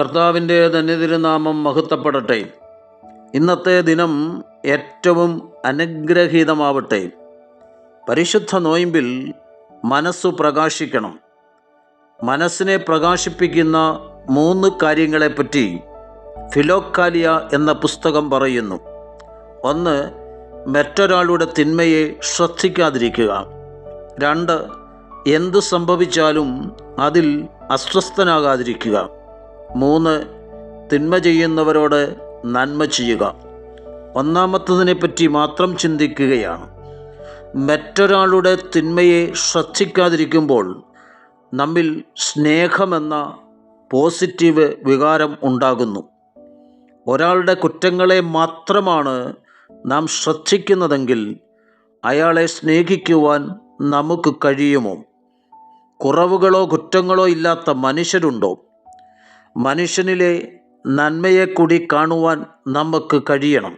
കർത്താവിന്റെ ധന്യതിരുനാമം മഹത്വപ്പെടട്ടെ. ഇന്നത്തെ ദിനം ഏറ്റവും അനുഗ്രഹീതമാവട്ടെ. പരിശുദ്ധ നോയിമ്പിൽ മനസ്സു പ്രകാശിക്കണം. മനസ്സിനെ പ്രകാശിപ്പിക്കുന്ന മൂന്ന് കാര്യങ്ങളെപ്പറ്റി ഫിലോക്കാലിയ എന്ന പുസ്തകം പറയുന്നു. ഒന്ന് മറ്റൊരാളുടെ തിന്മയെ ശ്രദ്ധിക്കാതിരിക്കുക. രണ്ട് എന്തു സംഭവിച്ചാലും അതിൽ അസ്വസ്ഥനാകാതിരിക്കുക. മൂന്ന് തിന്മ ചെയ്യുന്നവരോട് നന്മ ചെയ്യുക. ഒന്നാമത്തതിനെപ്പറ്റി മാത്രം ചിന്തിക്കുകയാണ്. മറ്റൊരാളുടെ തിന്മയെ ശ്രദ്ധിക്കാതിരിക്കുമ്പോൾ നമ്മിൽ സ്നേഹമെന്ന പോസിറ്റീവ് വികാരം ഉണ്ടാകുന്നു. ഒരാളുടെ കുറ്റങ്ങളെ മാത്രമാണ് നാം ശ്രദ്ധിക്കുന്നതെങ്കിൽ അയാളെ സ്നേഹിക്കുവാൻ നമുക്ക് കഴിയുമോ? കുറവുകളോ കുറ്റങ്ങളോ ഇല്ലാത്ത മനുഷ്യരുണ്ടോ? മനുഷ്യനിലെ നന്മയെ കൂടി കാണുവാൻ നമുക്ക് കഴിയണം.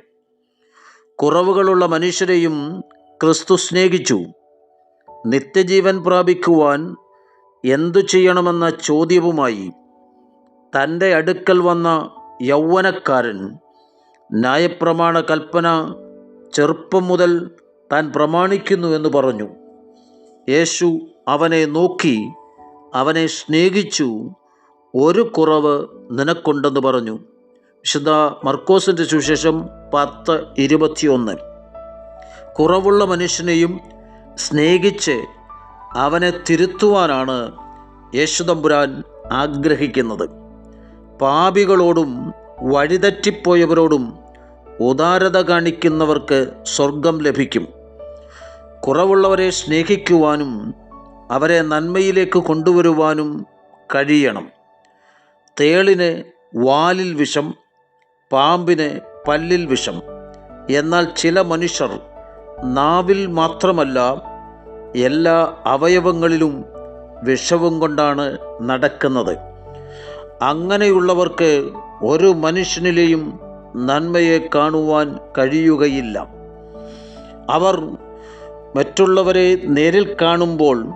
കുറവുകളുള്ള മനുഷ്യരെയും ക്രിസ്തു സ്നേഹിച്ചു. നിത്യജീവൻ പ്രാപിക്കുവാൻ എന്തു ചെയ്യണമെന്ന ചോദ്യവുമായി തന്റെ അടുക്കൽ വന്ന യൗവനക്കാരൻ ന്യായപ്രമാണ കൽപ്പന ചെറുപ്പം മുതൽ താൻ പ്രമാണിക്കുന്നു എന്ന് പറഞ്ഞു. യേശു അവനെ നോക്കി അവനെ സ്നേഹിച്ചു ഒരു കുറവ് നിനക്കുണ്ടെന്ന് പറഞ്ഞു. വിശുദ്ധ മർക്കോസിന്റെ സുവിശേഷം പത്ത് ഇരുപത്തിയൊന്ന്. കുറവുള്ള മനുഷ്യനെയും സ്നേഹിച്ച് അവനെ തിരുത്തുവാനാണ് യേശുദമ്പുരാൻ ആഗ്രഹിക്കുന്നത്. പാപികളോടും വഴിതെറ്റിപ്പോയവരോടും ഉദാരത കാണിക്കുന്നവർക്ക് സ്വർഗം ലഭിക്കും. കുറവുള്ളവരെ സ്നേഹിക്കുവാനും അവരെ നന്മയിലേക്ക് കൊണ്ടുവരുവാനും കഴിയണം. തേളിന് വാലിൽ വിഷം പാമ്പിന് പല്ലിൽ വിഷം. എന്നാൽ ചില മനുഷ്യർ നാവിൽ മാത്രമല്ല എല്ലാ അവയവങ്ങളിലും വിഷവും കൊണ്ടാണ് നടക്കുന്നത്. അങ്ങനെയുള്ളവർക്ക് ഒരു മനുഷ്യനിലെയും നന്മയെ കാണുവാൻ കഴിയുകയില്ല. അവർ മറ്റുള്ളവരെ നേരിൽ കാണുമ്പോൾ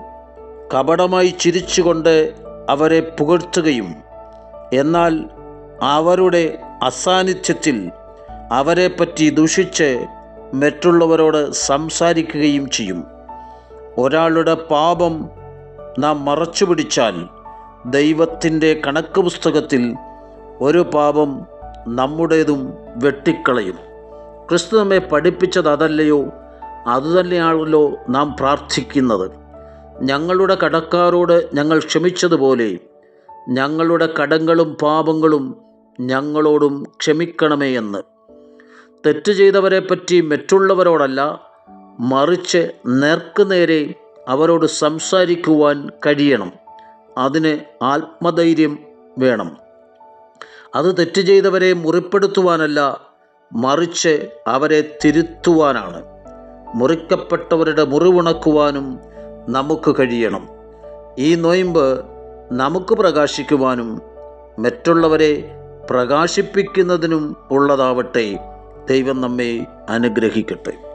കപടമായി ചിരിച്ചുകൊണ്ട് അവരെ പുകഴ്ത്തുകയും എന്നാൽ അവരുടെ അസാന്നിധ്യത്തിൽ അവരെപ്പറ്റി ദുഷിച്ച് മറ്റുള്ളവരോട് സംസാരിക്കുകയും ചെയ്യും. ഒരാളുടെ പാപം നാം മറച്ചു പിടിച്ചാൽ ദൈവത്തിന്റെ കണക്ക് പുസ്തകത്തിൽ ഒരു പാപം നമ്മുടേതും വെട്ടിക്കളയും. ക്രിസ്തു നമ്മെ പഠിപ്പിച്ചത് അതല്ലയോ? അതുതന്നെയാണല്ലോ നാം പ്രാർത്ഥിക്കുന്നത്. ഞങ്ങളുടെ കടക്കാരോട് ഞങ്ങൾ ക്ഷമിച്ചതുപോലെ ഞങ്ങളുടെ കടങ്ങളും പാപങ്ങളും ഞങ്ങളോടും ക്ഷമിക്കണമേ എന്ന്. തെറ്റ് ചെയ്തവരെ പറ്റി മറ്റുള്ളവരോടല്ല മറിച്ച് നേർക്കുനേരെ അവരോട് സംസാരിക്കുവാൻ കഴിയണം. അതിന് ആത്മധൈര്യം വേണം. അത് തെറ്റ് ചെയ്തവരെ മുറിപ്പെടുത്തുവാനല്ല മറിച്ച് അവരെ തിരുത്തുവാനാണ്. മുറിക്കപ്പെട്ടവരുടെ മുറിവുണക്കുവാനും നമുക്ക് കഴിയണം. ഈ നൊയമ്പ് നമുക്ക് പ്രകാശിക്കുവാനും മറ്റുള്ളവരെ പ്രകാശിപ്പിക്കുന്നതിനും ഉള്ളതാവട്ടെ ദൈവം നമ്മെ അനുഗ്രഹിക്കട്ടെ.